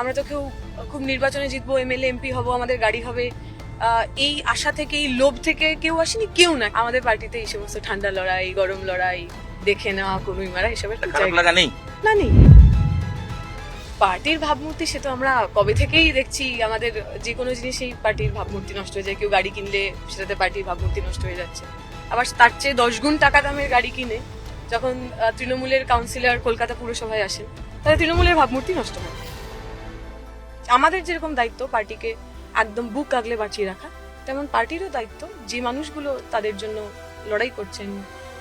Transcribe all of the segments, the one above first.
আমরা তো কেউ খুব নির্বাচনে জিতবো এমএলএ এমপি হব আমাদের গাড়ি হবে। এই আশা থেকে এই লোভ থেকে কেউ আসেনি? কেউ না। আমাদের পার্টিতে এই সমস্ত ঠান্ডা লড়াই গরম লড়াই দেখে নেওয়া কর্মী মারা এসবের না নেই। পার্টির ভাবমূর্তি সে তো আমরা কবে থেকেই দেখছি। আমাদের যে কোনো জিনিসেই পার্টির ভাবমূর্তি নষ্ট হয়ে যায়। কেউ গাড়ি কিনলে সেটাতে পার্টির ভাবমূর্তি নষ্ট হয়ে যাচ্ছে। আবার তার চেয়ে দশ গুণ টাকা দামের গাড়ি কিনে যখন তৃণমূলের কাউন্সিলর কলকাতা পুরসভায় আসেন তাহলে তৃণমূলের ভাবমূর্তি নষ্ট হয়। আমাদের যেরকম দায়িত্ব পার্টিকে একদম বুক আগলে বাঁচিয়ে রাখা তেমন পার্টিরও দায়িত্ব যে মানুষগুলো তাদের জন্য লড়াই করছেন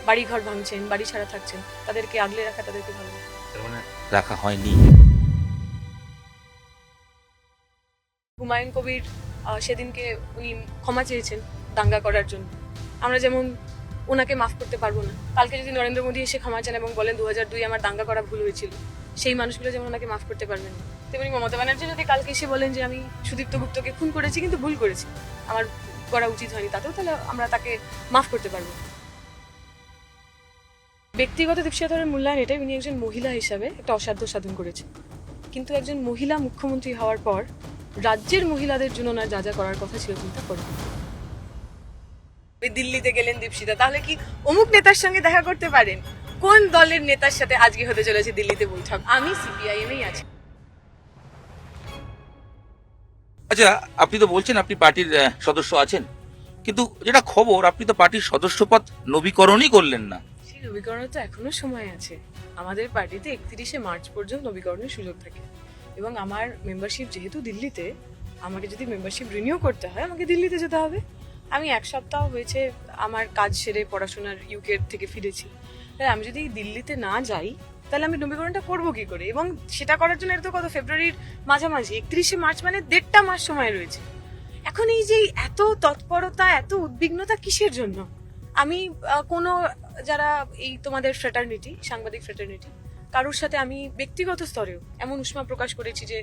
বাড়ি ঘর ভাঙছেন বাড়ি ছাড়া থাকছেন তাদেরকে আগলে রাখা তাদেরকে ভালো মানে রাখা হয়নি। হুমায়ুন কবির সেদিনকে উনি ক্ষমা চেয়েছেন দাঙ্গা করার জন্য। আমরা যেমন ওনাকে মাফ করতে পারব না কালকে যদি নরেন্দ্র মোদী এসে ক্ষমা চান এবং বলেন দু হাজার দুই আমার দাঙ্গা করা ভুল হয়েছিল সেই মানুষগুলো যেমন ওনাকে মাফ করতে পারবেন না। তেমনি মমতা ব্যানার্জি যদি কালকে এসে বলেন যে আমি সুদীপ্ত গুপ্তকে খুন করেছি, কিন্তু ভুল করেছি। আমার করা উচিত হয়নি তাতেও তাহলে আমরা তাকে মাফ করতে পারব। ব্যক্তিগত দীপশিখাধরের মূল্যায়ন এটাই উনি একজন মহিলা হিসাবে একটা অসাধ্য সাধন করেছে। কিন্তু একজন মহিলা মুখ্যমন্ত্রী হওয়ার পর রাজ্যের মহিলাদের জন্য না যা যা করার কথা ছিল চিন্তা করেন। দিল্লিতে গেলেন দীপশিতা, তাহলে কি অমুক নেতার সঙ্গে দেখা করতে পারেন? কোন দলের নেতার সাথে আজকে হতে চলেছে দিল্লিতে বৈঠক? আমি সিপিআইএম এই আছি। আচ্ছা আপনি তো বলছেন আপনি পার্টির সদস্য আছেন। কিন্তু যেটা খবর, আপনি তো পার্টির সদস্যপদ নবীকরণই করলেন না। সেই নবীকরণের তো এখনও সময় আছে। আমাদের পার্টিতে একত্রিশে মার্চ পর্যন্ত নবীকরণের সুযোগ থাকে। এবং আমার মেম্বারশিপ যেহেতু দিল্লিতে, আমাকে যদি মেম্বারশিপ রিনিউ করতে হয়, আমাকে দিল্লিতে যেতে হবে। আমি এক সপ্তাহ হয়েছে আমার কাজ সেরে পড়াশোনার ইউকে থেকে ফিরেছি। আমি যদি দিল্লিতে না যাই তাহলে আমি নবীকরণটা করব কি করে? এবং সেটা করার জন্য এটা তো কত, ফেব্রুয়ারির মাঝামাঝি, একত্রিশে মার্চ মানে দেড়টা মাস সময় রয়েছে। এখন এই যে এত তৎপরতা, এত উদ্বিগ্নতা কিসের জন্য? আমি কোনো যারা এই তোমাদের ফ্রেটার্নিটি সাংবাদিক ফ্রেটার্নিটি কারোর সাথে আমি ব্যক্তিগত স্তরেও এমন উষ্মা প্রকাশ করেছি যে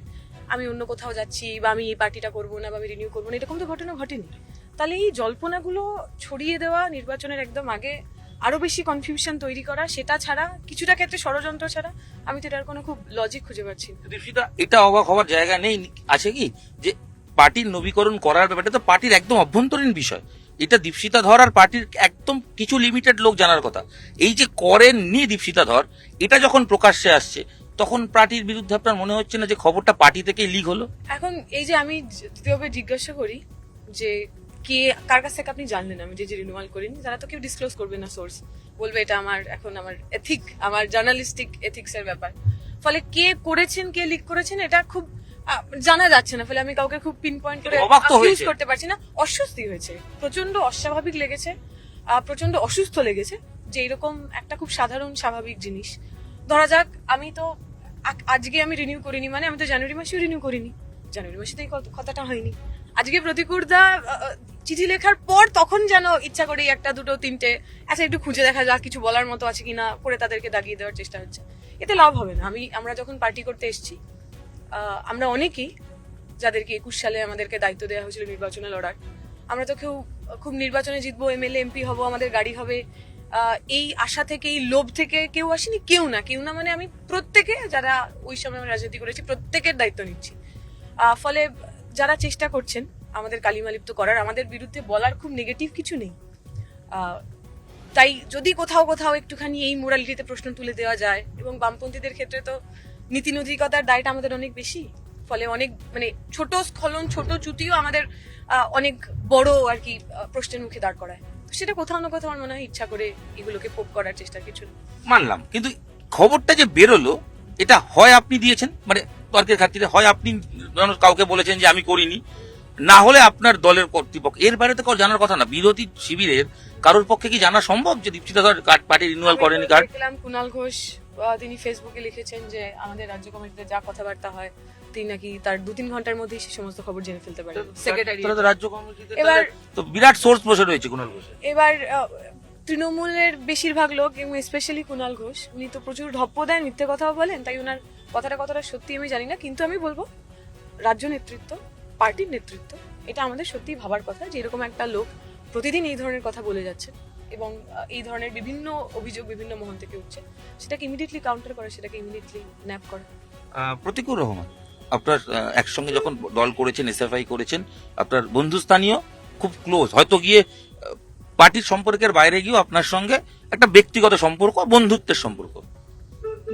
আমি অন্য কোথাও যাচ্ছি বা আমি এই পার্টিটা করব না বা আমি রিনিউ করব না, এরকম তো ঘটনা ঘটেনি। তাহলে এই জল্পনাগুলো ছড়িয়ে দেওয়া নির্বাচনের একদম আগে আরও বেশি কনফিউশন তৈরি করা সেটা ছাড়া কিছুটা ক্ষেত্রে ষড়যন্ত্র ছাড়া আমি তো এটার কোনো খুব লজিক খুঁজে পাচ্ছি না। দীপশিতা এটা অবাক হওয়ার জায়গা নেই। আছে কি? যে পার্টির নবীকরণ করার ব্যাপারটা তো পার্টির একদম অভ্যন্তরীণ বিষয়। এটা দীপশিতা ধর আর পার্টির একদম কিছু লিমিটেড লোক জানার কথা। এই যে করেননি দীপশিতা ধর এটা যখন প্রকাশ্যে আসছে তখন পার্টির বিরুদ্ধে আপনার মনে হচ্ছে না যে খবরটা পার্টি থেকেই লিক হলো? এখন এই যে আমি দ্বিতীয়বার জিজ্ঞাসা করি যে কে কার কাছ থেকে আপনি জানলেন? আমি যে যে রিনিউয়াল করিনি তারা তো কেউ ডিসক্লোজ করবে না সোর্স বলবে এটা আমার এখন আমার এথিক আমার জার্নালিস্টিক এথিক্সের ব্যাপার। ফলে কে করেছেন কে লিক করেছেন এটা খুব জানা যাচ্ছে না। ফলে আমি কাউকে খুব পিন পয়েন্ট করে হয়েছে। করতে পারছি না। অস্বস্তি হয়েছে। প্রচণ্ড অস্বাভাবিক লেগেছে। প্রচণ্ড অসুস্থ লেগেছে। যে এরকম একটা খুব সাধারণ স্বাভাবিক জিনিস। ধরা যাক আমি তো আজকে আমি রিনিউ করিনি মানে আমি তো জানুয়ারি মাসেও রিনিউ করিনি। জানুয়ারি মাসে তো এই কথাটা হয়নি। আজকে প্রতিকুরদা চিঠি লেখার পর তখন যেন ইচ্ছা করে একটা, দুটো, তিনটে আচ্ছা একটু খুঁজে দেখা যাক কিছু বলার মতো আছে কিনা করে তাদেরকে দাগিয়ে দেওয়ার চেষ্টা হচ্ছে। এতে লাভ হবে না। আমি, আমরা যখন পার্টি করতে এসেছি আমরা অনেকেই যাদেরকে একুশ সালে আমাদেরকে দায়িত্ব দেওয়া হয়েছিল নির্বাচনে লড়ার, আমরা তো কেউ, খুব নির্বাচনে জিতবো, এমএলএ, এমপি হব, আমাদের গাড়ি হবে এই আশা থেকে এই লোভ থেকে কেউ আসেনি, কেউ না। কেউ না মানে আমি প্রত্যেকে, যারা ওই সময় আমি রাজনীতি করেছি, প্রত্যেকের দায়িত্ব নিচ্ছি। ফলে যারা চেষ্টা করছেন আমাদের কালিমালিপ্ত করার। আমাদের বিরুদ্ধে বলার খুব নেগেটিভ কিছু নেই। তাই যদি কোথাও কোথাও একটুখানি এই মোরালিটিতে প্রশ্ন তুলে দেওয়া যায়, এবং বামপন্থীদের ক্ষেত্রে তো নীতি নৈতিকতার দায়টা আমাদের অনেক বেশি। ফলে অনেক মানে ছোট স্খলন, ছোট চ্যুতিও আমাদের অনেক বড় আর কি প্রশ্নের মুখে দাঁড় করায়। সেটা কোথাও না কোথাও আমার মনে হয় ইচ্ছা করে এগুলোকে পোপ করার চেষ্টা কিছু মানলাম। কিন্তু খবরটা যে বেরোলো, এটা হয় আপনি দিয়েছেন? মানে তর্কের খাতিরে হয় আপনি কাউকে বলেছেন যে আমি করিনি না হলে আপনার দলের কর্তৃপক্ষ এর বাইরে তো কারও জানার কথা না। বিরোধী শিবিরের কারোর পক্ষে কি জানা সম্ভব যে Dipshita Dhar card party renewal করেনি কার্ড দেখলাম কুনাল ঘোষ তিনি ফেসবুকে লিখেছেন যে আমাদের রাজ্য কমিটিতে যা কথাবার্তা হয় তিনি নাকি তার দু তিন ঘণ্টার মধ্যেই সেই সমস্ত খবর জেনে ফেলতে পারেন। সেক্রেটারি তো রাজ্য কমিটিতে এবার- তো বিরাট সোর্স বসে রয়েছে কুণাল ঘোষ এবার আহ, তৃণমূলের বেশিরভাগ লোক এবং স্পেশালি কুনাল ঘোষ উনি তো প্রচুর ধপ্প দেন মিথ্যে কথাও বলেন তাই ওনার কথাটা কতটা সত্যি আমি জানি না কিন্তু আমি বলব রাজ্য নেতৃত্ব পার্টির নেতৃত্ব, এটা আমাদের সত্যি ভাবার কথা যে এরকম একটা লোক প্রতিদিন এই ধরনের কথা বলে যাচ্ছে এবং এই ধরনের বিভিন্ন অভিযোগ বিভিন্ন মহল থেকে উঠছে, সেটাকে ইমিডিয়েটলি কাউন্টার করা, সেটাকে ইমিডিয়েটলি ন্যাপ করা। প্রতিকুর রহমান, আপনার একসঙ্গে যখন দল করেছেন এসএফআই করেছেন, আপনার বন্ধুস্থানীয় খুব ক্লোজ হয়তো গিয়ে পার্টির সম্পর্কের বাইরে গিয়েও আপনার সঙ্গে একটা ব্যক্তিগত সম্পর্ক, বন্ধুত্বের সম্পর্ক।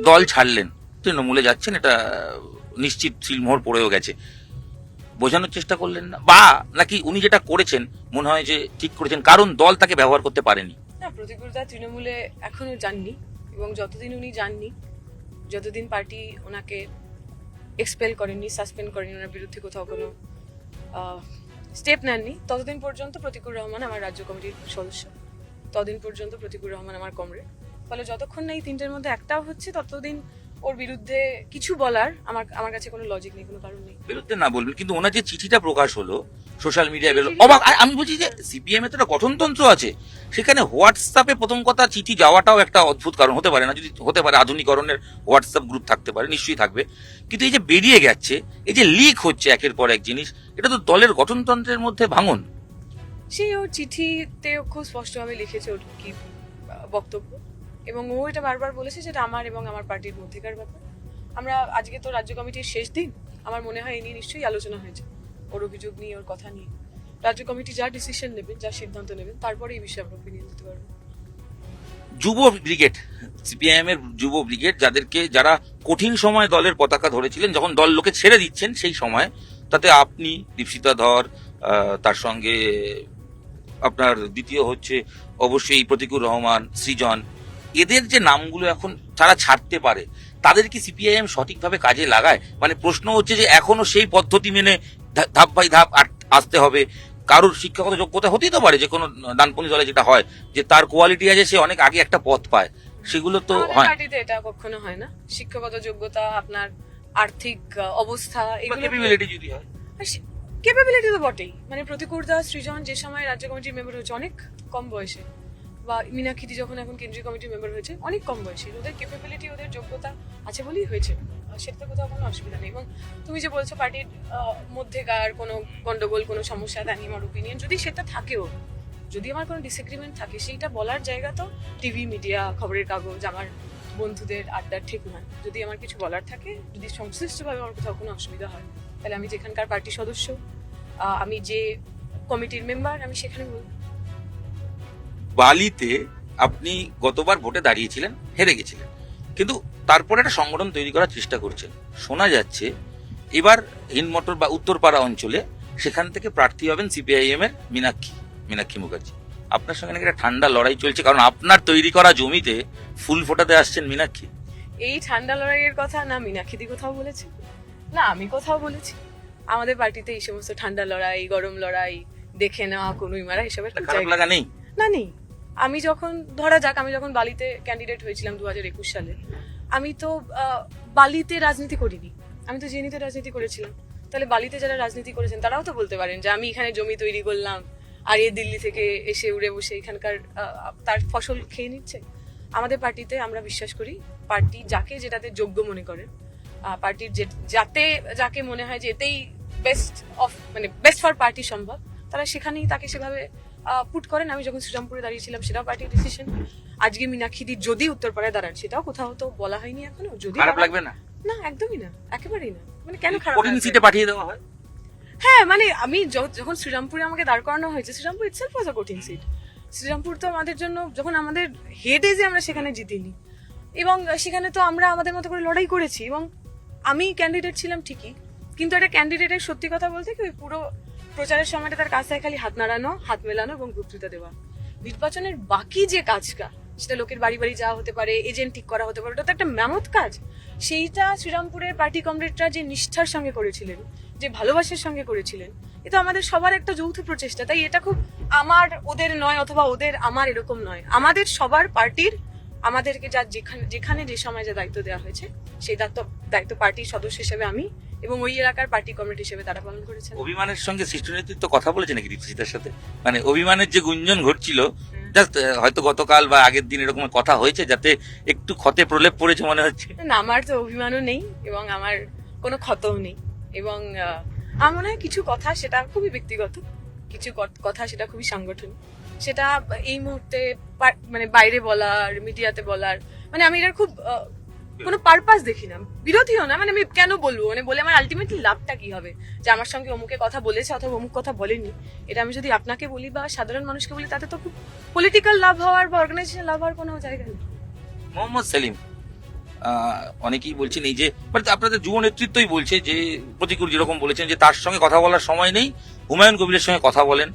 দল ছাড়লেন, তৃণমূলে যাচ্ছেন, এটা নিশ্চিত সিলমোহর পড়েও গেছে। বোঝানোর চেষ্টা করলেন না। বা নাকি উনি যেটা করেছেন, মনে হয় যে ঠিক করেছেন, কারণ দল তাকে ব্যবহার করতে পারেনি। না প্রতিকূলতা তৃণমূলে এখনও যাননি এবং যতদিন উনি যাননি, যতদিন পার্টি ওনাকে এক্সপেল করেননি সাসপেন্ড করেনি ওনার বিরুদ্ধে কোথাও কোনো স্টেপ নেননি, ততদিন পর্যন্ত প্রতিকুর রহমান আমার রাজ্য কমিটির সদস্য। ততদিন পর্যন্ত প্রতিকুর রহমান আমার কমরেড ফলে যতক্ষণ না এই তিনটের মধ্যে একটাও হচ্ছে, ততদিন ওর বিরুদ্ধে কিছু বলার আমার আমার কাছে কোনো লজিক নেই কোনো কারণ নেই। বিরুদ্ধে না বলবেন কিন্তু ওনার যে চিঠিটা প্রকাশ হলো সোশ্যাল মিডিয়ায় বেরোলো অবাক আমি বলছি যে সিপিএম এ তো একটা গঠনতন্ত্র আছে। সেখানে হোয়াটসঅ্যাপে প্রথম কথা চিঠি যাওয়াটাও একটা অদ্ভুত কারণ হতে পারে না যদি হতে পারে আধুনিকরণের হোয়াটসঅ্যাপ গ্রুপ থাকতে পারে নিশ্চয়ই থাকবে। কিন্তু এই যে বেরিয়ে গেছে এই যে লিক হচ্ছে একের পর এক জিনিস এটা তো দলের গঠনতন্ত্রের মধ্যে ভাঙন। সেই ওর চিঠিতে খুব স্পষ্টভাবে লিখেছে ওর কি বক্তব্য। এবং ও এটা বারবার বলেছে যেটা আমার এবং আমার পার্টির মধ্যেকার ব্যাপার। আমরা আজকে তো রাজ্য কমিটির শেষ দিন। আমার মনে হয় এ নিয়ে নিশ্চয়ই আলোচনা হয়েছে ওর অভিযোগ নিয়ে, ওর কথা নিয়ে। রাজ্য কমিটি যা ডিসিশন নেবেন যা সিদ্ধান্ত নেবেন তারপরে এই বিষয়ে আমরা ওপিনিয়ন দিতে পারব। যুব ব্রিগেড সিপিআইএম এর যুব ব্রিগেড, যাদেরকে যারা কঠিন সময় দলের পতাকা ধরেছিলেন, যখন দল লোকে ছেড়ে দিচ্ছেন সেই সময়, তাতে আপনি, দীপশিতা ধর তার সঙ্গে আপনার দ্বিতীয় হচ্ছে অবশ্যই প্রতিকুর রহমান, সৃজন এদের যে নামগুলো এখন তারা ছাড়তে পারে তাদের কি সিপিআইএম সঠিকভাবে কাজে লাগায়? মানে প্রশ্ন হচ্ছে যে এখনও সেই পদ্ধতি মেনে ধাপ বাই ধাপ আসতে হবে। কারোর শিক্ষাগত যোগ্যতা হতেই তো পারে যে কোনো ডানপন্থী দলে যেটা হয় যে তার কোয়ালিটি আছে সে অনেক আগে একটা পথ পায়। সেগুলো তো হয়। এটা কখনো হয় না। শিক্ষাগত যোগ্যতা আপনার আর্থিক অবস্থা ক্যাপাবিলিটি যদি হয়। ক্যাপাবিলিটি তো বটেই। মানে প্রতিকুর দাস সৃজন যে সময় রাজ্য কমিটির মেম্বার হয়েছে অনেক কম বয়সে। বা মীনাক্ষিতি যখন এখন কেন্দ্রীয় কমিটির মেম্বার হয়েছে, অনেক কম বয়সে, ওদের ক্যাপাবিলিটি ওদের যোগ্যতা আছে বলেই হয়েছে। সেটাতে কোথাও কোনো অসুবিধা নেই। এবং তুমি যে বলছো পার্টির মধ্যেকার কোনো গন্ডগোল, কোনো সমস্যা তা নিয়ে আমার ওপিনিয়ন যদি সেটা থাকেও, যদি আমার কোনো ডিসএগ্রিমেন্ট থাকে, সেইটা বলার জায়গা তো টিভি মিডিয়া খবরের কাগজ, আমার বন্ধুদের আড্ডার ঠিক নয় যদি আমার কিছু বলার থাকে, যদি সংশ্লিষ্টভাবে আমার কোথাও কোনো অসুবিধা হয়, তাহলে আমি যেখানকার পার্টির সদস্য আমি যে কমিটির মেম্বার আমি সেখানে বালিতে আপনি গতবার ভোটে দাঁড়িয়েছিলেন হেরে গেছিলেন। কিন্তু তারপরে একটা সংগঠন তৈরি করার চেষ্টা করছেন। শোনা যাচ্ছে এবার হিনমটর বা উত্তরপাড়া অঞ্চলে সেখান থেকে প্রার্থী হবেন সিপিআইএম এর মীনাক্ষী মীনাক্ষী মুখার্জি। আপনার সঙ্গে নাকি একটা ঠান্ডা লড়াই চলছে কারণ আপনার তৈরি করা জমিতে ফুল ফোটাতে আসছেন মীনাক্ষী। এই ঠান্ডা লড়াইয়ের কথা না মীনাক্ষিদি কোথাও বলেছে? না আমি কোথাও বলেছি। আমাদের পার্টিতে এই সমস্ত ঠান্ডা লড়াই গরম লড়াই দেখে নেওয়া কনুই মারা এসবের জায়গা নেই? না নেই। আমি যখন, ধরা যাক, আমি যখন বালিতে ক্যান্ডিডেট হয়েছিলাম দু হাজার একুশ সালে, আমি তো বালিতে রাজনীতি করিনি। আমি তো জেনিতে রাজনীতি করেছিলাম। তাহলে বালিতে যারা রাজনীতি করেছেন, তারাও তো বলতে পারেন যে আমি এখানে জমি তৈরি করলাম, আর এ দিল্লি থেকে এসে উড়ে বসে এখানকার তার ফসল খেয়ে নিচ্ছে। আমাদের পার্টিতে আমরা বিশ্বাস করি, পার্টি যাকে যেটাতে যোগ্য মনে করেন পার্টির যে, যাতে, যাকে মনে হয় যে এতেই বেস্ট অফ মানে বেস্ট ফর পার্টি সম্ভব, তারা সেখানেই তাকে সেভাবে পুট করেন। আমি যখন শ্রীরামপুরে দাঁড়িয়েছিলাম সেটাও পার্টির ডিসিশন আজকে মীনাক্ষীদি যদি উত্তরপাড়ায় দাঁড়ান সেটাও কোথাও তো বলা হয়নি এখনও। যদি খারাপ লাগবে না? না একদমই না। একেবারেই না। মানে কেন খারাপ কঠিন সিটে পাঠিয়ে দেওয়া হয়? হ্যাঁ মানে আমি যখন শ্রীরামপুরে আমাকে দাঁড় করানো হয়েছে শ্রীরামপুর ইটসেলফ ওয়াজ আ কঠিন সিট শ্রীরামপুর তো আমাদের জন্য যখন আমাদের হেডে যে আমরা সেখানে জিতিনি এবং সেখানে তো আমরা আমাদের মতো করে লড়াই করেছি এবং আমি ক্যান্ডিডেট ছিলাম ঠিকই কিন্তু একটা ক্যান্ডিডেটের সত্যি কথা বলতে কি ওই পুরো প্রচারের সময়টা তার কাছে খালি হাত নাড়ানো, হাত মেলানো এবং বক্তৃতা দেওয়া। নির্বাচনের বাকি যে কাজটা, সেটা লোকের বাড়ি বাড়ি যাওয়া হতে পারে এজেন্ট ঠিক করা হতে পারে, ওটা তো একটা ম্যামত কাজ। সেইটা শ্রীরামপুরের পার্টি কমরেডরা যে নিষ্ঠার সঙ্গে করেছিলেন, যে ভালোবাসার সঙ্গে করেছিলেন, এ তো আমাদের সবার একটা যৌথ প্রচেষ্টা। তাই এটা খুব আমার, ওদের নয় অথবা ওদের আমার এরকম নয়। আমাদের সবার পার্টির আমাদেরকে যা যেখানে যেখানে যে সময় যে দায়িত্ব দেওয়া হয়েছে সেই দায়িত্ব দায়িত্ব পার্টির সদস্য হিসেবে আমি এবং ওই এলাকার পার্টি কমিটি হিসেবে তারা পালন করেছেন। অভিমানের সঙ্গে শিশু নেতৃত্ব কথা বলেছে নাকি দীপশিতার সাথে? মানে অভিমানের যে গুঞ্জন ঘটছিল জাস্ট হয়তো গতকাল বা আগের দিন এরকম কথা হয়েছে যাতে একটু ক্ষতে প্রলেপ পড়েছে মনে হচ্ছে। না আমার তো অভিমানও নেই এবং আমার কোনো ক্ষতও নেই এবং আমার মনে হয় কিছু কথা সেটা খুবই ব্যক্তিগত কিছু কথা সেটা খুবই সাংগঠনিক। সেটা এই মুহূর্তে মানে বাইরে বলার, মিডিয়াতে বলার মানে আমি এটার খুব কোনো পারপাস দেখি না। বিরোধীও না মানে আমি কেন বলব? মানে বলে আমার আলটিমেটলি লাভটা কি হবে? যে আমার সঙ্গে অমুকে কথা বলেছে অথবা অমুক কথা বলেনি। এটা আমি যদি আপনাকে বলি বা সাধারণ মানুষকে বলি, তাতে তো খুব পলিটিক্যাল লাভ হওয়ার বা অর্গানাইজেশন লাভ হওয়ার কোনো জায়গা নেই। মোহাম্মদ সেলিম অনেকেই বলছেন এই যে মানে আপনাদের যুব নেতৃত্বই বলছে যে, প্রতিকূল যেরকম বলেছেন যে তার সঙ্গে কথা বলার সময় নেই। হুমায়ুন কবিরের সঙ্গে কথা বলেন।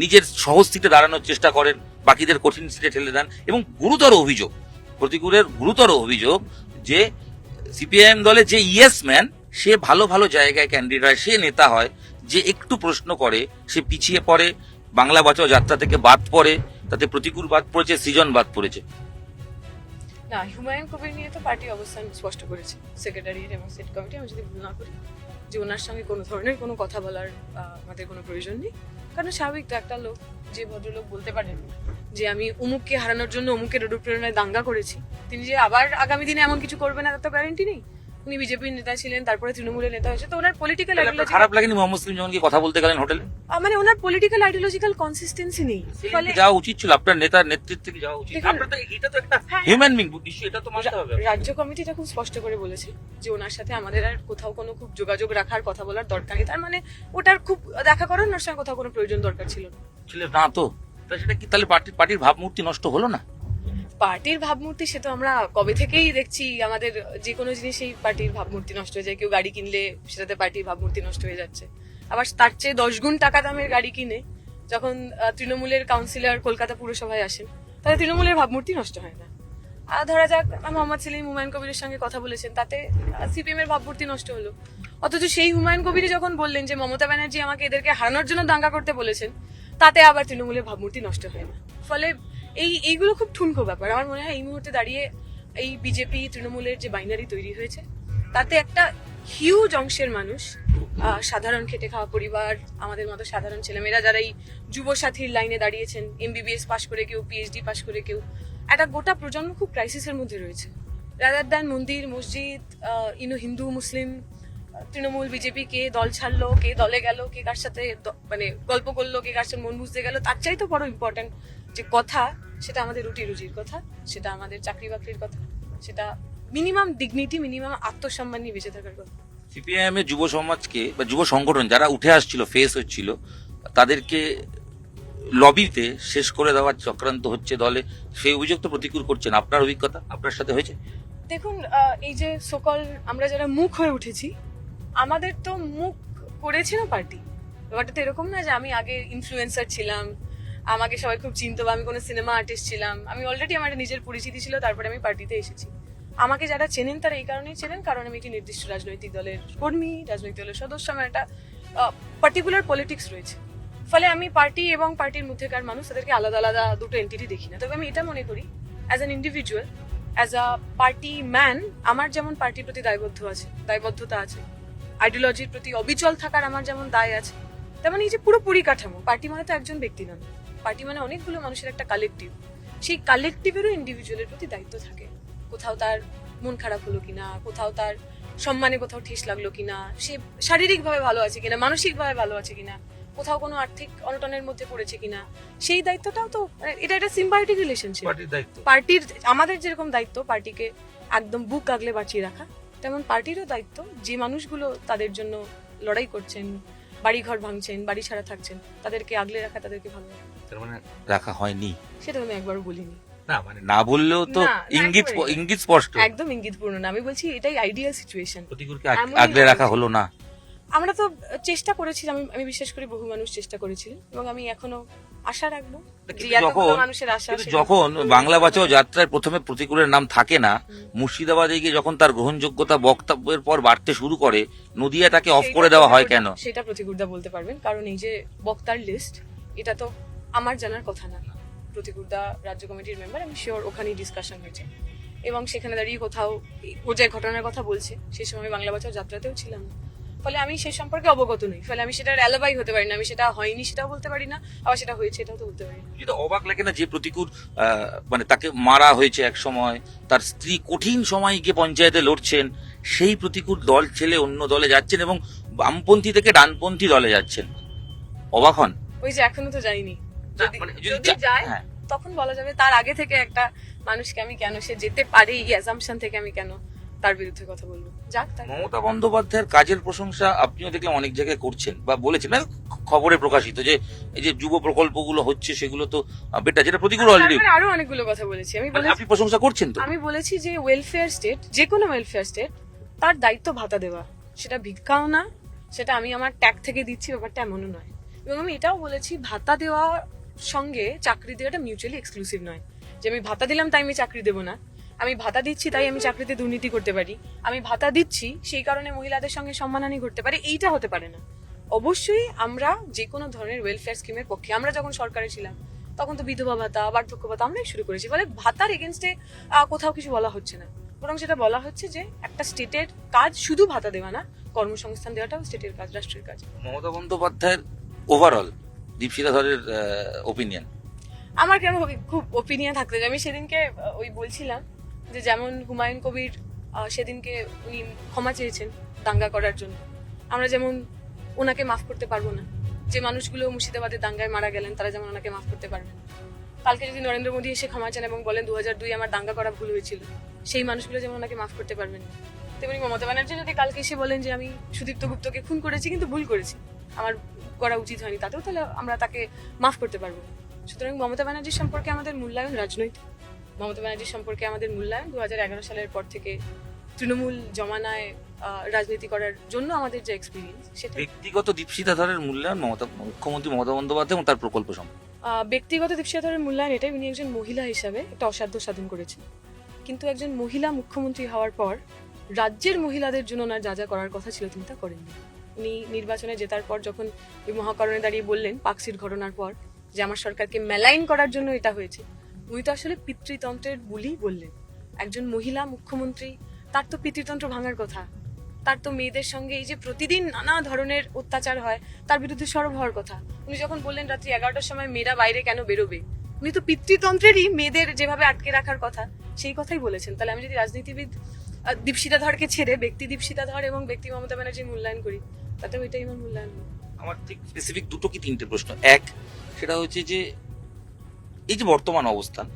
নিজের সহজ দাঁড়ানোর চেষ্টা করেন, বাকিদের কঠিন সিটে ঠেলে দেন এবং গুরুতর অভিযোগ, প্রতিকূলের গুরুতর অভিযোগ যে সিপিআইএম দলে যে ইয়েস ম্যান, সে ভালো ভালো জায়গায় ক্যান্ডিডেট হয়, সে নেতা হয়, যে একটু প্রশ্ন করে, সে পিছিয়ে পড়ে, বাংলা বাঁচাও যাত্রা থেকে বাদ পড়ে, তাতে প্রতিকূল বাদ পড়েছে, সৃজন বাদ পড়েছে। না, হুমায়ুন কবির নিয়ে তো পার্টি অবস্থান স্পষ্ট করেছে সেক্রেটারিয়েট এবং সেট কমিটি আমি যদি ভুল না করি, যে ওনার সঙ্গে কোনো ধরনের কোনো কথা বলার আমাদের কোনো প্রয়োজন নেই। কারণ স্বাভাবিক তো একটা লোক, যে ভদ্রলোক বলতে পারেন, যে আমি অমুককে হারানোর জন্য অমুকের অনুপ্রেরণায় দাঙ্গা করেছি, তিনি যে আবার আগামী দিনে এমন কিছু করবেন না, তার তো গ্যারেন্টি নেই। উনি বিজেপির নেতা ছিলেন তারপরে তৃণমূলের নেতা হয়েছে। তো ওনার পলিটিক্যাল খারাপ লাগেনি মোহাম্মদ সেলিম যখন গিয়ে কথা বলতে গেলেন হোটেলে? মানে ওনার পলিটিক্যাল আইডিওলজিক্যাল কনসিস্টেন্সি নেই। যাওয়া উচিত ছিল আপনার নেতার নেতৃত্বে কি যাওয়া উচিত? আপনার তো এটা তো একটা। হিউম্যান বিং ইস্যু এটা তো মানতে হবে। রাজ্য কমিটিটা খুব স্পষ্ট করে বলেছে যে ওনার সাথে আমাদের আর কোথাও কোনো খুব যোগাযোগ রাখার কথা বলার দরকার নেই। তার মানে ওটার খুব দেখা করার ওনার সঙ্গে কোথাও কোনো প্রয়োজন দরকার ছিল না। ছিল না তো? তা সেটা কি তাহলে পার্টির পার্টির ভাবমূর্তি নষ্ট হলো না? পার্টির ভাবমূর্তি সে তো আমরা কবে থেকেই দেখছি, আমাদের যে কোনো জিনিসেই পার্টির ভাবমূর্তি নষ্ট হয়ে যায়। কেউ গাড়ি কিনলে সেটাতে পার্টির ভাবমূর্তি নষ্ট হয়ে যাচ্ছে। আবার তার চেয়ে দশ গুণ টাকা দামের গাড়ি কিনে যখন তৃণমূলের কাউন্সিলর কলকাতা পুরসভায় আসেন, তাহলে তৃণমূলের ভাবমূর্তি নষ্ট হয় না। আর ধরা যাক, মোহাম্মদ সেলিম হুমায়ুন কবিরের সঙ্গে কথা বলেছেন, তাতে সিপিএম এর ভাবমূর্তি নষ্ট হলো। অথচ সেই হুমায়ুন কবির যখন বললেন যে, মমতা ব্যানার্জি আমাকে এদেরকে হারানোর জন্য দাঙ্গা করতে বলেছেন, তাতে আবার তৃণমূলের ভাবমূর্তি নষ্ট হয় না। ফলে এই, এইগুলো খুব ঠুনকো ব্যাপার। আমার মনে হয় এই মুহূর্তে দাঁড়িয়ে এই বিজেপি, তৃণমূলের যে বাইনারি তৈরি হয়েছে, তাতে একটা হিউজ অংশের মানুষ সাধারণ খেটে খাওয়া পরিবার, আমাদের মতো সাধারণ ছেলেমেয়েরা যারা এই যুব সাথীর লাইনে দাঁড়িয়েছেন এমবিবিএস পাশ করে কেউ পিএইচডি পাশ করে কেউ, একটা গোটা প্রজন্ম খুব ক্রাইসিসের মধ্যে রয়েছে। রাদার দ্যান মন্দির, মসজিদ ইনো হিন্দু, মুসলিম, তৃণমূল বিজেপি কে দল ছাড়লো, কে দলে গেল, কে কার সাথে মানে গল্প করল, কে কার সাথে মন বুঝতে গেল, তার চাই তো বড় ইম্পর্টেন্ট যে কথা সেটা আমাদের রুটি রুজির কথা সেটা আমাদের চাকরি বাকরির কথা সেটা মিনিমাম ডিগনিটি মিনিমাম আত্মসম্মান নিয়ে বেঁচে থাকার কথা। সিপিআইএম এর যুব সমাজকে বা যুব সংগঠন যারা উঠে আসছিল ফেস হচ্ছিল তাদেরকে লবিতে শেষ করে দেওয়ার চক্রান্ত হচ্ছে দলে। সেই অভিযোগ তো প্রতিকূল করছেন। আপনার অভিজ্ঞতা? আপনার সাথে হয়েছে? দেখুন এই যে সকল আমরা যারা মুখ হয়ে উঠেছি আমাদের তো মুখ করেছে না পার্টি। ব্যাপারটা তো এরকম না যে আমি আগে ইনফ্লুয়েন্সার ছিলাম আমাকে সবাই খুব চিনতো বা আমি কোনো সিনেমা আর্টিস্ট ছিলাম। আমি অলরেডি আমার একটা নিজের পরিচিতি ছিল, তারপরে আমি পার্টিতে এসেছি। আমাকে যারা চেনেন, তারা এই কারণেই চেনেন, কারণ আমি একটি নির্দিষ্ট রাজনৈতিক দলের কর্মী, রাজনৈতিক দলের সদস্য, আমার একটা পার্টিকুলার পলিটিক্স রয়েছে। ফলে আমি পার্টি এবং পার্টির মধ্যেকার মানুষ, তাদেরকে আলাদা আলাদা দুটো এন্টিটি দেখি না। তবে আমি এটা মনে করি as an individual as a party man আমার যেমন পার্টির প্রতি দায়বদ্ধ আছে, দায়বদ্ধতা আছে আইডিওলজির প্রতি অবিচল থাকার আমার যেমন দায় আছে, তেমন এই যে পুরো পরিকাঠামো পার্টি মানে তো একজন ব্যক্তি নন পার্টি মানে অনেকগুলো মানুষের একটা কালেকটিভ সেই কালেকটিভেরও ইন্ডিভিজুয়ালের প্রতি দায়িত্ব থাকে। কোথাও তার মন খারাপ হলো কিনা কোথাও তার সম্মানে কোথাও ঠেস লাগল কিনা সে শারীরিকভাবে ভালো আছে কিনা মানসিকভাবে ভালো আছে কিনা কোথাও কোনো আর্থিক অনটনের মধ্যে পড়েছে কিনা সেই দায়িত্বটাও তো মানে এটা একটা সিম্বায়োটিক রিলেশনশিপ পার্টির আমাদের যেরকম দায়িত্ব পার্টিকে একদম বুক আগলে বাঁচিয়ে রাখা তেমন পার্টিরও দায়িত্ব যে মানুষগুলো তাদের জন্য লড়াই করছেন বাড়ি ঘর ভাঙছেন বাড়ি ছাড়া থাকছেন তাদেরকে আগলে রাখা তাদেরকে ভালো রাখা। তার মানে রাখা হয়নি। সেটা আমি একবারও বলিনি। না মানে না বললেও তো ইঙ্গিত। ইঙ্গিত স্পষ্ট। একদম ইঙ্গিতপূর্ণ না। আমি বলছি এটাই আইডিয়াল সিচুয়েশন প্রতিকূলকে আগলে রাখা হলো না। আমরা তো চেষ্টা করেছিলাম আমি আমি বিশ্বাস করি বহু মানুষ চেষ্টা করেছিলেন এবং আমি এখনও আশা রাখব যখন- মানুষের আশা যখন বাংলা বাঁচাও যাত্রায় প্রথমে প্রতিকূলের নাম থাকে না মুর্শিদাবাদে গিয়ে যখন তার গ্রহণযোগ্যতা বক্তব্যের পর বাড়তে শুরু করে নদিয়া তাকে অফ করে দেওয়া হয় কেন? সেটা প্রতিকূলদা বলতে পারবেন কারণ এই যে বক্তার লিস্ট এটা তো আমার জানার কথা না। প্রতিকূলদা রাজ্য কমিটির মেম্বার আমি শিওর ওখানেই ডিসকাশন হয়েছে। এবং সেখানে দাঁড়িয়ে কোথাও ও যে ঘটনার কথা বলছে সেই সময় বাংলা বাঁচাও যাত্রাতেও ছিলাম। না। ফলে আমি সে সম্পর্কে অবগত নই। ফলে আমি সেটার অ্যালাবাই হতে পারি না আমি সেটা হয়নি সেটাও বলতে পারি না আবার সেটা হয়েছে এটাও তো বলতে পারি না। যেটা অবাক লাগে না যে প্রতিকূল মানে তাকে মারা হয়েছে এক সময় তার স্ত্রী কঠিন সময় গিয়ে পঞ্চায়েতে লড়ছেন সেই প্রতিকূল দল ছেলে অন্য দলে যাচ্ছেন এবং বামপন্থী থেকে ডানপন্থী দলে যাচ্ছেন। অবাক হন? ওই যে এখনও তো যাইনি। যদি মানে যায় হ্যাঁ। তখন বলা যাবে তার আগে থেকে একটা মানুষকে আমি কেন সে যেতে পারে এই অ্যাজাম্পশন থেকে আমি কেন তার বিরুদ্ধে কথা বলব। যাক মমতা বন্দ্যোপাধ্যায়ের কাজের প্রশংসা আপনিও দেখলাম অনেক জায়গায় করছেন বা বলেছেন। মানে খবরে প্রকাশিত যে এই যে যুব প্রকল্পগুলো হচ্ছে সেগুলো তো বেটা যেটা প্রতিকূল অলরেডি তারপরে আরও অনেকগুলো কথা বলেছি। আমি বলেছি আপনি প্রশংসা করছেন তো? আমি বলেছি যে ওয়েলফেয়ার স্টেট যে কোনো ওয়েলফেয়ার স্টেট তার দায়িত্ব ভাতা দেওয়া। সেটা ভিক্ষাও না সেটা আমি আমার ট্যাগ থেকে দিচ্ছি ব্যাপারটা এমনও নয়। এবং আমি এটাও বলেছি ভাতা দেওয়ার সঙ্গে চাকরি দেওয়াটা মিউচুয়ালি এক্সক্লুসিভ নয়। যে আমি ভাতা দিলাম তাই আমি চাকরি দেবো না। আমি ভাতা দিচ্ছি তাই আমি চাকরিতে দুর্নীতি করতে পারি। আমি ভাতা দিচ্ছি সেই কারণে মহিলাদের সঙ্গে সম্মানহানি ঘটতে পারে, এইটা হতে পারে না। অবশ্যই আমরা যে কোনো ধরনের ওয়েলফেয়ার স্কিমের পক্ষে, আমরা যখন সরকারে ছিলাম, তখন তো বিধবা ভাতা, বার্ধক্য ভাতা আমরাই শুরু করেছি। ফলে ভাতার এগেনস্টে কোথাও কিছু বলা হচ্ছে না। বরং সেটা বলা হচ্ছে যে একটা স্টেটের কাজ শুধু ভাতা দেওয়া না, কর্মসংস্থান দেওয়াটাও স্টেটের কাজ, রাষ্ট্রের কাজ। মমতা বন্দ্যোপাধ্যায়ের ওভারঅল দীপশিতা ধরের ওপিনিয়ন আমার কেন খুব ওপিনিয়ন থাকতে আমি সেদিনকে ওই বলছিলাম যে যেমন হুমায়ুন কবির সেদিনকে উনি ক্ষমা চেয়েছেন দাঙ্গা করার জন্য। আমরা যেমন ওনাকে মাফ করতে পারব না, যে মানুষগুলো মুর্শিদাবাদে দাঙ্গায় মারা গেলেন, তারা যেমন ওনাকে মাফ করতে পারবেন কালকে যদি নরেন্দ্র মোদী এসে ক্ষমা চান এবং বলেন দু হাজার দুই আমার দাঙ্গা করা ভুল হয়েছিল, সেই মানুষগুলো যেমন ওনাকে মাফ করতে পারবেন না। তেমনি মমতা ব্যানার্জি যদি কালকে এসে বলেন যে আমি সুদীপ্ত গুপ্তকে খুন করেছি, কিন্তু ভুল করেছি আমার করা উচিত হয়নি তাতেও তাহলে আমরা তাকে মাফ করতে পারব। সুতরাং মমতা ব্যানার্জির সম্পর্কে আমাদের মূল্যায়ন রাজনৈতিক। মমতা ব্যানার্জির সম্পর্কে আমাদের মূল্যায়ন দু হাজার এগারো সালের পর থেকে তৃণমূল জমানায় রাজনীতি করার জন্য আমাদের যে এক্সপিরিয়েন্স সেটা ব্যক্তিগত দীপশিতা ধরের মূল্যায়ন মমতা মুখ্যমন্ত্রী মমতা বন্দ্যোপাধ্যায় এবং তার প্রকল্প সম্পর্কে। ব্যক্তিগত দীপশিখাধরের মূল্যায়ন এটাই উনি একজন মহিলা হিসাবে একটা অসাধ্য সাধন করেছেন। কিন্তু একজন মহিলা মুখ্যমন্ত্রী হওয়ার পর রাজ্যের মহিলাদের জন্য ওনার যা যা করার কথা ছিল তিনি তা করেননি। উনি নির্বাচনে জেতার পর যখন ওই মহাকরণে দাঁড়িয়ে বললেন পাকসির ঘটনার পর যে আমার সরকারকে মেলাইন করার জন্য এটা হয়েছে উনি তো আসলে পিতৃতন্ত্রের বলেই বললেন। একজন মহিলা মুখ্যমন্ত্রী তার তো পিতৃতন্ত্র ভাঙার কথা। তার তো মেয়েদের সঙ্গে এই যে প্রতিদিন নানা ধরনের অত্যাচার হয় তার বিরুদ্ধে সরব হওয়ার কথা। উনি যখন বললেন রাত্রি এগারোটার সময় মেয়েরা বাইরে কেন বেরোবে উনি তো পিতৃতন্ত্রেরই মেয়েদের যেভাবে আটকে রাখার কথা সেই কথাই বলেছেন। তাহলে আমি যদি রাজনীতিবিদ আহ, দীপশিতা ধরকে ছেড়ে ব্যক্তি দীপশিতা ধর এবং ব্যক্তি মমতা ব্যানার্জি মূল্যায়ন করি তাতে ওইটাই আমার মূল্যায়ন আমার ঠিক স্পেসিফিক দুটো কি তিনটে প্রশ্ন? এক সেটা হচ্ছে যে এই যে বর্তমান অবস্থান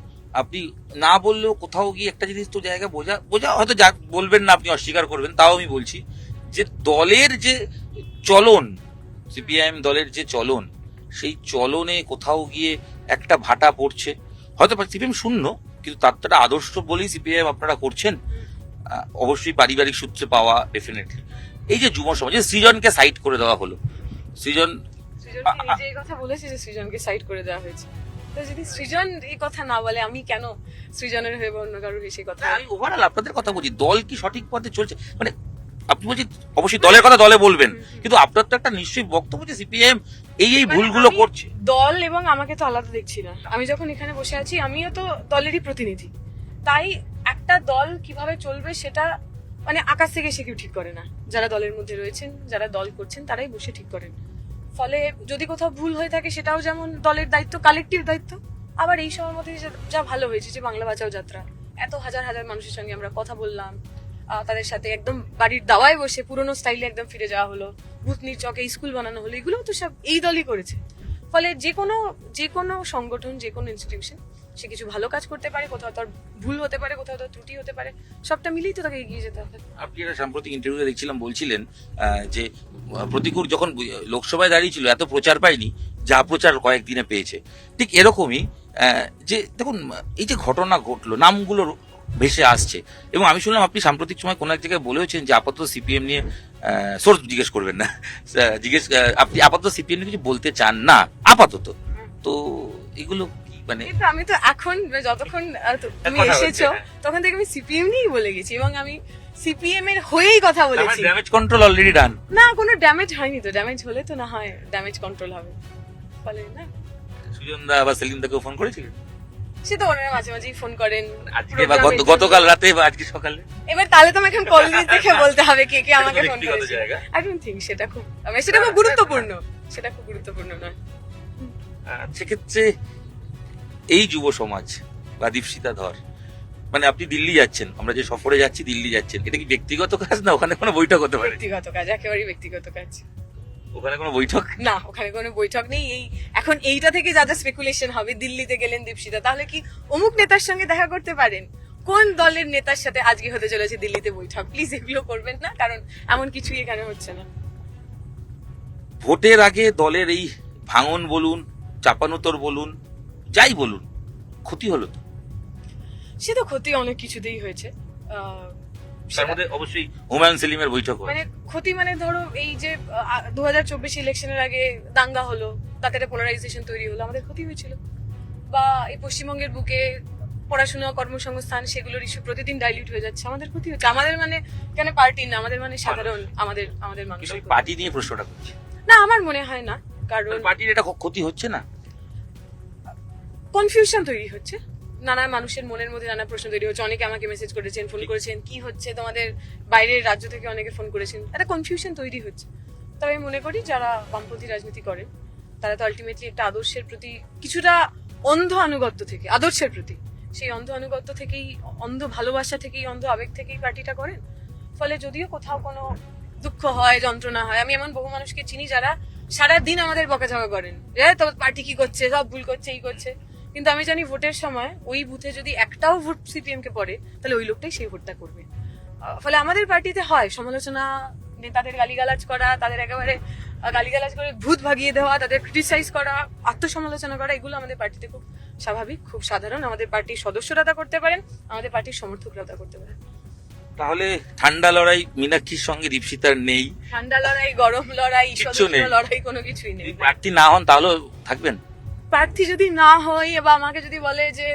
আপনি না বললেও কোথাও গিয়ে একটা জিনিস তো জায়গা বোঝা বোঝা হয়তো যা বলবেন না আপনি অস্বীকার করবেন তাও আমি বলছি যে দলের যে চলন সিপিআইএম দলের যে চলন সেই চলনে কোথাও গিয়ে একটা ভাটা পড়ছে। হয়তো সিপিএম শূন্য কিন্তু তার তো একটা আদর্শ বলেই সিপিআইএম আপনারা করছেন। অবশ্যই পারিবারিক সূত্রে পাওয়া ডেফিনেটলি এই যে যুব সমাজ সৃজনকে সাইড করে দেওয়া হলো। সৃজন নিজে এই কথা বলেছে যে সৃজনকে সাইড করে দেওয়া হয়েছে। তো যদি সৃজন এই কথা না বলে আমি কেন সৃজনের হয়ে অন্য কারোর সেই কথা আমি ওভারঅল আপনাদের কথা বলছি দল কি সঠিক পথে চলছে? মানে আপনি বলছি অবশ্যই দলের কথা দলে বলবেন কিন্তু আপনার তো একটা নিশ্চয়ই বক্তব্য যে সিপিএম এই এই মানে ভুলগুলো করছে। দল এবং আমাকে তো আলাদা দেখছি না। আমি যখন এখানে বসে আছি আমিও তো দলেরই প্রতিনিধি। তাই একটা দল কীভাবে চলবে সেটা মানে আকাশ থেকে সে কেউ ঠিক করে না। যারা দলের মধ্যে রয়েছেন, যারা দল করছেন, তারাই বসে ঠিক করেন। ফলে যদি কোথাও ভুল হয়ে থাকে, সেটাও যেমন দলের দায়িত্ব কালেকটিভ দায়িত্ব, আবার এই সময়ের মধ্যে যে- ভালো হয়েছে, যে বাংলা বাঁচাও যাত্রা। এত হাজার হাজার মানুষের সঙ্গে আমরা কথা বললাম তাদের সাথে একদম বাড়ির দাওয়ায় বসে পুরোনো স্টাইলে একদম ফিরে যাওয়া হলো ভূতনির চকে স্কুল বানানো হলো এগুলো তো সব এই দলই করেছে। ফলে যে কোনো যে কোনো সংগঠন, যে কোনো ইনস্টিটিউশন সে কিছু ভালো কাজ করতে পারে, কোথাও তার ভুল হতে পারে, কোথাও তার ত্রুটি হতে পারে, সবটা মিলিয়ে তো তাকে এগিয়ে যেতে হবে। আপনি একটা সাম্প্রতিক ইন্টারভিউতে দেখছিলাম, বলছিলেন যে প্রতিকূল যখন লোকসভায় দাঁড়িয়েছিল এত প্রচার পায়নি, যা প্রচার কয়েকদিনে পেয়েছে। ঠিক এরকমই যে, দেখুন, এই যে ঘটনা ঘটলো, নামগুলো ভেসে আসছে, এবং আমি শুনলাম আপনি সাম্প্রতিক সময় কোনো এক জায়গায় বলেওছেন যে, আপাতত সিপিএম নিয়ে সোর্স জিজ্ঞেস করবেন না। জিজ্ঞেস আপনি আপাতত সিপিএম নিয়ে কিছু বলতে চান না, আপাতত। তো এগুলো মানে কিন্তু আমি তো এখন যতক্ষণ আহ, তো- তুমি এসেছ হ্যাঁ। তখন থেকে আমি সিপিএম নিয়েই বলে গেছি এবং আমি সিপিএম এর হয়েই কথা বলেছি। ড্যামেজ কন্ট্রোল অলরেডি ডান না কোনো ড্যামেজ হয়নি তো। ড্যামেজ হলে তো না হয় ড্যামেজ কন্ট্রোল হবে। ফলে না। সুজন দা বা সেলিম দাকেও ফোন করেছিলেন? সে তো ওনারা মাঝে মাঝেই ফোন করেন আজকে বা। গতকাল রাতে বা আজকে সকালে? এবার তাহলে তো এখন কল লিস্ট দেখে বলতে হবে কে কে আমাকে ফোন করেছে। আই ডোন্ট থিঙ্ক সেটা খুব আমি সেটা খুব গুরুত্বপূর্ণ। সেটা খুব গুরুত্বপূর্ণ নয়। সেক্ষেত্রে এই যুব সমাজ বা দীপশিতা ধর মানে আপনি দিল্লি যাচ্ছেন আমরা যে সফরে যাচ্ছি দিল্লি যাচ্ছেন এটা কি ব্যক্তিগত কাজ না ওখানে কোনো বৈঠক হতে পারে? ব্যক্তিগত কাজ একেবারেই ব্যক্তিগত কাজ। ওখানে কোনো বৈঠক? না ওখানে কোনো বৈঠক নেই এই এখন এইটা থেকে যা যা স্পেকুলেশন হবে দিল্লিতে গেলেন দীপশিতা তাহলে কি অমুক নেতার সঙ্গে দেখা করতে পারেন? কোন দলের নেতার সাথে আজকে হতে চলেছে দিল্লিতে বৈঠক? প্লিজ এগুলো করবেন না কারণ এমন কিছুই এখানে হচ্ছে না। ভোটের আগে দলের এই ভাঙন বলুন চাপানোতর বলুন যাই বলুন ক্ষতি হলো তো সে তো ক্ষতি অনেক কিছুতেই হয়েছে। আহ, তার মধ্যে অবশ্যই হুমায়ুন সেলিমের বৈঠক মানে ক্ষতি মানে ধরো এই যে দু হাজার চব্বিশ ইলেকশনের আগে দাঙ্গা হলো তাতে একটা পোলারাইজেশন তৈরি হলো আমাদের ক্ষতি হয়েছিল। বা এই পশ্চিমবঙ্গের বুকে পড়াশোনা কর্মসংস্থান সেগুলোর ইস্যু প্রতিদিন ডাইলিউট হয়ে যাচ্ছে আমাদের ক্ষতি হচ্ছে। আমাদের মানে কেন পার্টি না আমাদের মানে সাধারণ আমাদের আমাদের মানুষের পার্টি নিয়ে প্রশ্নটা করছি। না আমার মনে হয় না কারণ পার্টির এটা ক্ষতি হচ্ছে না? কনফিউশন তৈরি হচ্ছে। নানা মানুষের মনের মধ্যে নানা প্রশ্ন তৈরি হচ্ছে। অনেকে আমাকে মেসেজ করেছেন ফোন করেছেন, কি হচ্ছে? তোমাদের বাইরের রাজ্য থেকে অনেকে ফোন করেছেন। একটা কনফিউশন তৈরি হচ্ছে। তবে আমি মনে করি যারা বামপন্থী রাজনীতি করেন, তারা তো আলটিমেটলি একটা আদর্শের প্রতি কিছুটা অন্ধ আনুগত্য থেকে, আদর্শের প্রতি। সেই অন্ধ আনুগত্য থেকেই, অন্ধ ভালোবাসা থেকেই, অন্ধ আবেগ থেকেই পার্টিটা করেন। ফলে যদিও কোথাও কোনো দুঃখ হয়, যন্ত্রণা হয়, আমি এমন বহু মানুষকে চিনি যারা সারা দিন আমাদের বকাঝকা করেন। যে তো পার্টি কি করছে? সব ভুল করছে, এই করছে। কিন্তু আমি জানি ভোটের সময় ওই বুথে যদি একটাও ভোট সিপিএম কে পড়ে তাহলে ওই লোকটাই সেই ভোটটা করবে। ফলে আমাদের পার্টিতে হয় সমালোচনা নেতাদের গালিগালাজ করা তাদের একেবারে গালিগালাজ করে ভূত ভাগিয়ে দেওয়া তাদের ক্রিটিসাইজ করা আত্মসমালোচনা করা এগুলো আমাদের পার্টিতে খুব স্বাভাবিক খুব সাধারণ। আমাদের পার্টির সদস্যরা তা করতে পারেন আমাদের পার্টির সমর্থকরা তা করতে পারেন। তাহলে ঠান্ডা লড়াই মীনাক্ষীর সঙ্গে দীপশিতার নেই। ঠান্ডা লড়াই গরম লড়াই লড়াই কোনো কিছুই নেই। প্রার্থী না হন তাহলেও থাকবেন? প্রার্থী যদি না হই বা আমাকে যদি বলে যে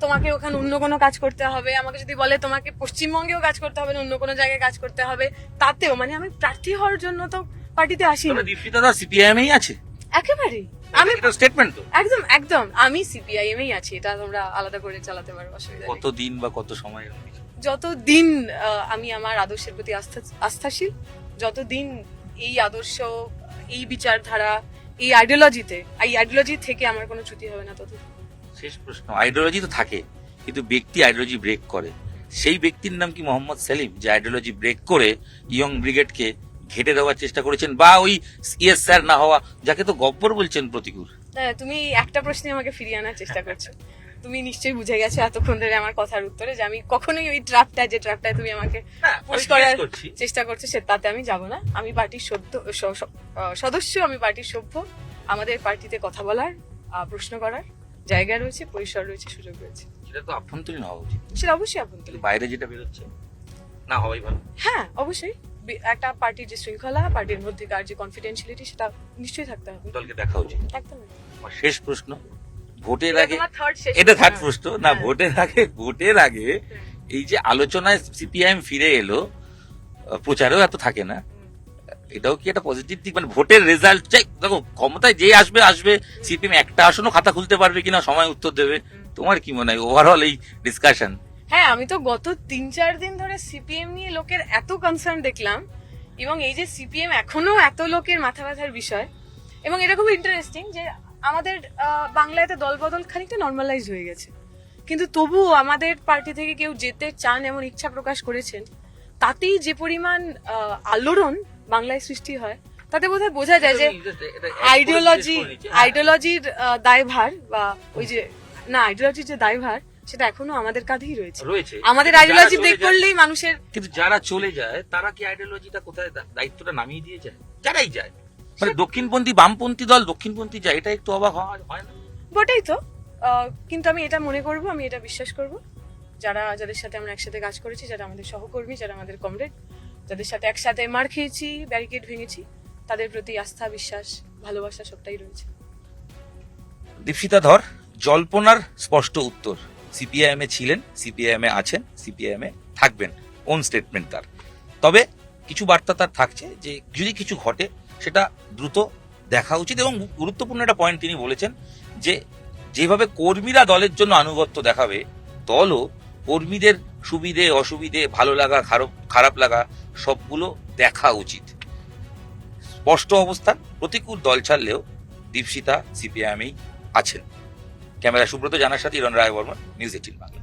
তোমাকে ওখানে অন্য কোনো কাজ করতে হবে আমাকে যদি বলে তোমাকে পশ্চিমবঙ্গেও কাজ করতে হবে না অন্য কোনো জায়গায় কাজ করতে হবে তাতেও মানে আমি প্রার্থী হওয়ার জন্য তো পার্টিতে আসি দীপশিতা দা সিপিআইএমই আছে? একেবারেই। আমি স্টেটমেন্ট তো? একদম একদম। আমি সিপিআইএম এই আছি এটা তোমরা আলাদা করে চালাতে পারো অসুবিধা কত দিন বা কত সময় যতদিন আহ, আমি আমার আদর্শের প্রতি আস্থা আস্থাশীল যতদিন এই আদর্শ এই বিচারধারা এই আইডিওলজিতে এই আইডিওলজি থেকে আমার কোনো ছুটি হবে না তত শেষ প্রশ্ন আইডিওলজি তো থাকে কিন্তু ব্যক্তি আইডিওলজি ব্রেক করে। সেই ব্যক্তির নাম কি মোহাম্মদ সেলিম যে আইডিওলজি ব্রেক করে ইয়ং ব্রিগেডকে ঘেটে দেওয়ার চেষ্টা করেছেন বা ওই ইয়েস স্যার না হওয়া যাকে তো গব্বর বলছেন প্রতিকূল? হ্যাঁ, তুমি একটা প্রশ্নে আমাকে ফিরিয়ে আনার চেষ্টা করছ। তুমি নিশ্চয়ই বুঝে গেছো এতক্ষণ ধরে আমার কথার উত্তরে যে আমি কখনোই ওই ট্র্যাপটা যে ট্র্যাপটায় তুমি আমাকে পুশ করার করছি। চেষ্টা করছ সে তাতে আমি যাব না। আমি পার্টির সদ্য সদস্য আমি পার্টির সভ্য। আমাদের পার্টিতে কথা বলার প্রশ্ন করার জায়গা রয়েছে পরিসর রয়েছে সুযোগ রয়েছে। সেটা তো আভ্যন্তরীণ হওয়া উচিত। সেটা অবশ্যই আভ্যন্তরীণ। বাইরে যেটা বেরোচ্ছে না হওয়াই ভালো। হ্যাঁ অবশ্যই। একটা পার্টির যে শৃঙ্খলা পার্টির মধ্যেকার যে কনফিডেন্সিয়ালিটি সেটা নিশ্চয়ই থাকতে হবে। দলকে দেখা উচিত। একদম। শেষ প্রশ্ন ভোটের আগে এটা থার্ড প্রশ্ন। প্রশ্ন। না হ্যাঁ। ভোটের আগে ভোটের আগে এই যে আলোচনায় সিপিআইএম ফিরে এলো প্রচারেও এত থাকে না। এটাও কি একটা পজিটিভ দিক? মানে ভোটের রেজাল্ট চাই দেখো ক্ষমতায় যে আসবে আসবে। সিপিএম একটা আসনও খাতা খুলতে পারবে কিনা সময় উত্তর দেবে। তোমার কি মনে হয়? ওভারঅল এই ডিসকাশন হ্যাঁ আমি তো গত তিন চার দিন ধরে সিপিএম নিয়ে লোকের এত কনসার্ন দেখলাম এবং এই যে সিপিএম এখনও এত লোকের মাথা ব্যথার বিষয় এবং এটা খুব ইন্টারেস্টিং যে আমাদের বাংলায় তো দলবদল খানিকটা নর্মালাইজ হয়ে গেছে। কিন্তু তবুও আমাদের পার্টি থেকে কেউ যেতে চান এমন ইচ্ছা প্রকাশ করেছেন তাতেই যে পরিমাণ আলোড়ন বাংলায় সৃষ্টি হয় তাতে বোধহয় বোঝা যায় যে আইডিওলজি আইডিওলজির দায়ভার বা ওই যে না আইডিওলজির যে দায়ভার সেটা এখনও আমাদের কাঁধেই রয়েছে। রয়েছে। আমাদের আইডিওলজি ব্রেক করলেই মানুষের কিন্তু যারা চলে যায় তারা কি আইডিওলজিটা কোথায় দায়িত্বটা নামিয়ে দিয়ে যায়? যারাই যায়। মানে দক্ষিণপন্থী বামপন্থী দল দক্ষিণপন্থী যায় এটা একটু অবাক হয় না? বটেই তো। কিন্তু আমি এটা মনে করব আমি এটা বিশ্বাস করব। যারা যাদের সাথে আমরা একসাথে কাজ করেছি যারা আমাদের সহকর্মী যারা আমাদের কমরেড যাদের সাথে একসাথে মার খেয়েছি ব্যারিকেড ভেঙেছি তাদের প্রতি আস্থা বিশ্বাস ভালোবাসা সবটাই রয়েছে। দীপশিতা ধর জল্পনার স্পষ্ট উত্তর। সিপিআইএম এ ছিলেন সিপিআইএম এ আছেন সিপিআইএম এ থাকবেন কোন স্টেটমেন্ট তার। তবে কিছু বার্তা তার থাকছে যে যদি কিছু ঘটে সেটা দ্রুত দেখা উচিত এবং গুরুত্বপূর্ণ একটা পয়েন্ট তিনি বলেছেন যে যেভাবে কর্মীরা দলের জন্য আনুগত্য দেখাবে, দলও কর্মীদের সুবিধে, অসুবিধে, ভালো লাগা, খারাপ খারাপ লাগা সবগুলো দেখা উচিত। স্পষ্ট অবস্থান, প্রতিকূল দল ছাড়লেও দীপশিতা, সিপিআইএমেই আছেন। ক্যামেরা সুব্রত, জানার সাথে ইরন রায় বর্মন নিউজ এইটিন বাংলা।